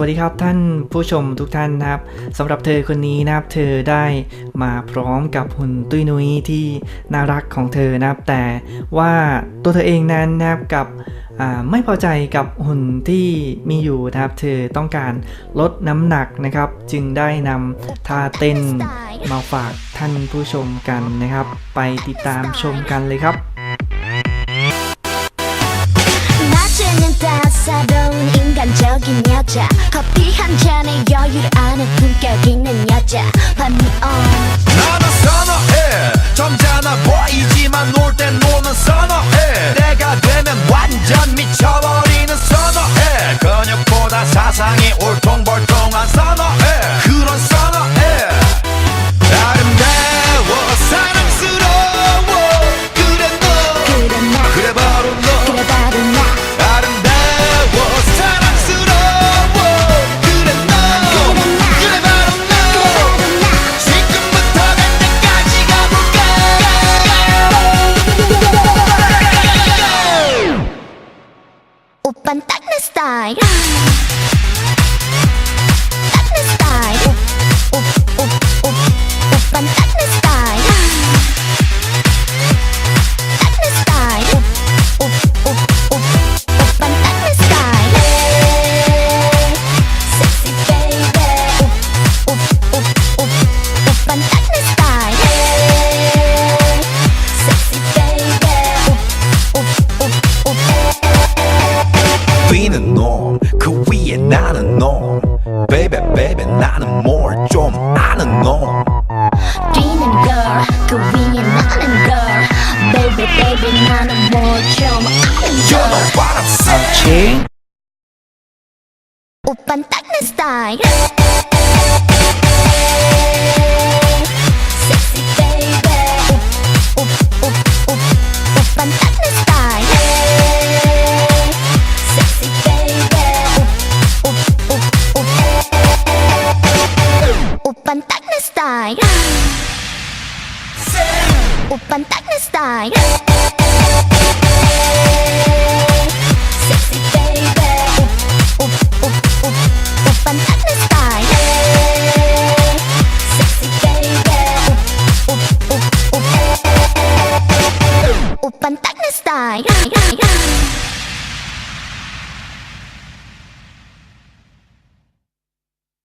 วัสดีครับท่านผู้ชมทุกท่านนะครับสำหรับเธอคนนี้นะครับ เธอได้มาพร้อมกับหุ่นตุ้ยนุ้ยที่น่ารักของเธอนะครับ แต่ว่าตัวเธอเองนั้นนะครับกับไม่พอใจกับหุ่นที่มีอยู่นะครับ เธอต้องการลดน้ำหนักนะครับ จึงได้นำท่าเต้นมาฝากท่านผู้ชมกันนะครับ ไปติดตามชมกันเลยครับ 여자. 커피 한 잔에 여유를 아는 품격 있는 여자. 밤이 on Pantag na style Pantag na style 위에 나는 놈 베이베 베이베 나는 뭘 좀 아는 놈 뛰는 girl 그 위에 나는 girl baby baby 나는 뭘 좀 아는 You girl know what I'm saying 오빤 딱내 스타일 스타일. 오빤 딱내 스타일